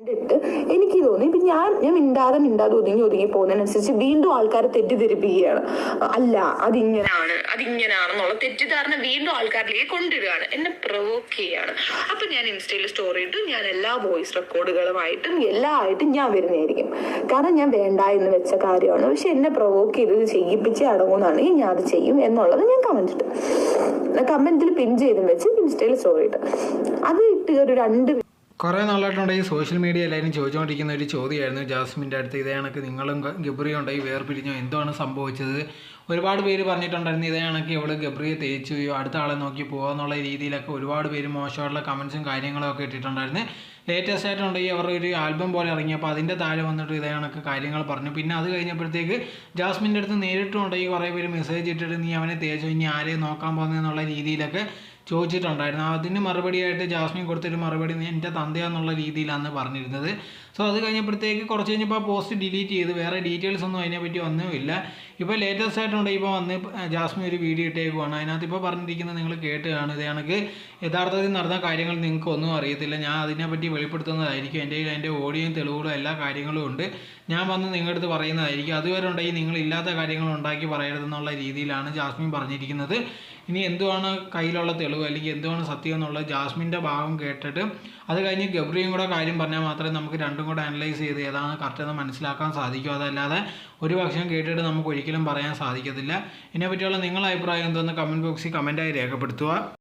കണ്ടിട്ട് എനിക്ക് തോന്നി. ഇപ്പൊ ഞാൻ ഞാൻ മിണ്ടാതെ മിണ്ടാതെ ഒതുങ്ങി ഒതുങ്ങി പോകുന്നതിനനുസരിച്ച് വീണ്ടും ആൾക്കാരെ തെറ്റിദ്ധരിപ്പിക്കുകയാണ്. അല്ല അതിങ്ങനാണ് അതിങ്ങനാണെന്നുള്ള തെറ്റിദ്ധാരണ വീണ്ടും ആൾക്കാരിലേക്ക് കൊണ്ടുവരികയാണ്. എന്നെ പ്രൊവോക്ക് ചെയ്യാണ്. അപ്പൊ ഞാൻ ഇൻസ്റ്റയിൽ സ്റ്റോറി ഇട്ടു. ഞാൻ എല്ലാ വോയിസ് റെക്കോർഡുകളുമായിട്ടും എല്ലാ ആയിട്ടും ഞാൻ വരുന്നതായിരിക്കും. കാരണം ഞാൻ വേണ്ട എന്ന് വെച്ച കാര്യമാണ്. പക്ഷെ എന്നെ പ്രൊവോക്ക് ചെയ്ത് ഇത് ചെയ്യിപ്പിച്ച് അടങ്ങുന്നതാണെങ്കിൽ ഞാൻ അത് ചെയ്യും എന്നുള്ളത് ഞാൻ കമന്റ് ഇട്ടു. കമന്റിൽ പിൻ ചെയ്തും വെച്ച് ഇൻസ്റ്റയിൽ സ്റ്റോറി ഇട്ടു. അത് ഇട്ട് ഒരു രണ്ട് കുറേ നാളായിട്ടുണ്ട് ഈ സോഷ്യൽ മീഡിയ എല്ലാവരും ചോദിച്ചുകൊണ്ടിരിക്കുന്ന ഒരു ചോദ്യമായിരുന്നു. ജാസ്മിന്റെ അടുത്ത് ഇതേ കണക്ക് നിങ്ങളും ഗബ്രിയും ഉണ്ടായി വേർപിരിഞ്ഞോ. എന്താണ് സംഭവിച്ചത്? ഒരുപാട് പേര് പറഞ്ഞിട്ടുണ്ടായിരുന്നു ഇതേ കണക്ക് ഇവൾ ഗബ്രിയെ തേച്ചു അടുത്ത ആളെ നോക്കി പോകാന്നുള്ള രീതിയിലൊക്കെ ഒരുപാട് പേര് മോശമായിട്ടുള്ള കമൻസും കാര്യങ്ങളും ഒക്കെ ഇട്ടിട്ടുണ്ടായിരുന്നു. ലേറ്റസ്റ്റ് ആയിട്ടുണ്ടെങ്കിൽ അവർ ഒരു ആൽബം പോലെ ഇറങ്ങിയപ്പോൾ അതിന്റെ താഴെ വന്നിട്ട് ഇതേ കണക്ക് കാര്യങ്ങൾ പറഞ്ഞു. പിന്നെ അത് കഴിഞ്ഞപ്പോഴത്തേക്ക് ജാസ്മിന്റെ അടുത്ത് നേരിട്ടുണ്ടെങ്കിൽ കുറേ പേര് മെസ്സേജ് ഇട്ടിട്ട് നീ അവനെ തേച്ചു ഇനി ആരെയും നോക്കാൻ പോകുന്നതെന്നുള്ള രീതിയിലൊക്കെ ചോദിച്ചിട്ടുണ്ടായിരുന്നു. അതിന് മറുപടിയായിട്ട് ജാസ്മിൻ കൊടുത്തൊരു മറുപടി എന്റെ തന്തയാന്നുള്ള രീതിയിലാണ് പറഞ്ഞിരുന്നത്. സോ അത് കഴിഞ്ഞപ്പോഴത്തേക്ക് കുറച്ച് കഴിഞ്ഞപ്പോൾ ആ പോസ്റ്റ് ഡിലീറ്റ് ചെയ്ത് വേറെ ഡീറ്റെയിൽസ് ഒന്നും അതിനെപ്പറ്റി ഒന്നുമില്ല ഇപ്പോൾ ലേറ്റസ്റ്റ് ആയിട്ടുണ്ട്. ഇപ്പോൾ വന്ന് ജാസ്മിൻ ഒരു വീഡിയോ ഇട്ടേക്കുവാണ്. അതിനകത്ത് ഇപ്പോൾ പറഞ്ഞിരിക്കുന്നത് നിങ്ങൾ കേട്ട് കാണുക ഇത് കണക്ക് യഥാർത്ഥത്തിൽ നടന്ന കാര്യങ്ങൾ നിങ്ങൾക്ക് ഒന്നും അറിയത്തില്ല. ഞാൻ അതിനെപ്പറ്റി വെളിപ്പെടുത്തുന്നതായിരിക്കും. എന്റെ കയ്യിൽ എന്റെ ഓഡിയോയും തെളിവുകളും എല്ലാ കാര്യങ്ങളും ഉണ്ട്. ഞാൻ വന്ന് നിങ്ങളുടെ അടുത്ത് പറയുന്നതായിരിക്കും. അതുവരെ ഉണ്ടെങ്കിൽ നിങ്ങൾ ഇല്ലാത്ത കാര്യങ്ങൾ ഉണ്ടാക്കി പറയരുതെന്നുള്ള രീതിയിലാണ് ജാസ്മിൻ പറഞ്ഞിരിക്കുന്നത്. ഇനി എന്തുവാണ് കയ്യിലുള്ള തെളിവ്? അല്ലെങ്കിൽ എന്തുവാണ് സത്യം എന്നുള്ളത് ജാസ്മിന്റെ ഭാഗം കേട്ടിട്ട് അത് കഴിഞ്ഞ് ഗബ്രിയും കൂടെ കാര്യം പറഞ്ഞാൽ മാത്രമേ നമുക്ക് രണ്ടും കൂടെ അനലൈസ് ചെയ്ത് ഏതാണ് കറക്റ്റ് എന്ന് മനസ്സിലാക്കാൻ സാധിക്കൂ. അതല്ലാതെ ഒരു പക്ഷം കേട്ടിട്ട് നമുക്ക് ഒരിക്കലും പറയാൻ സാധിക്കത്തില്ല. ഇതിനെപ്പറ്റിയുള്ള നിങ്ങളുടെ അഭിപ്രായം എന്തോന്ന് കമന്റ് ബോക്സിൽ കമന്റായി രേഖപ്പെടുത്തുക.